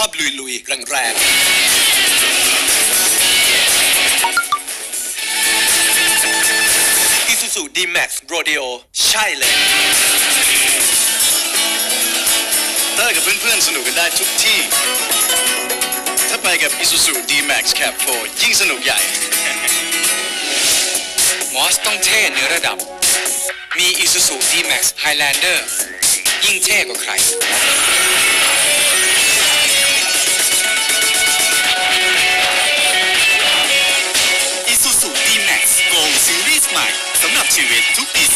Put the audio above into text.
ชอบลุยๆแรงๆ Isuzu D-Max Rodeo ใช่เลยเตอร์กับเพื่อนๆ สนุกกันได้ทุกที่ ถ้าไปกับ Isuzu D-Max Cap 4ยิ่งสนุกใหญ่ มอสต้องเท่เนื้อระดับ มี Isuzu D-Max Highlander ยิ่งเท่กว่าใคร ใหม่สำหรับชีวิตทุกดีไซ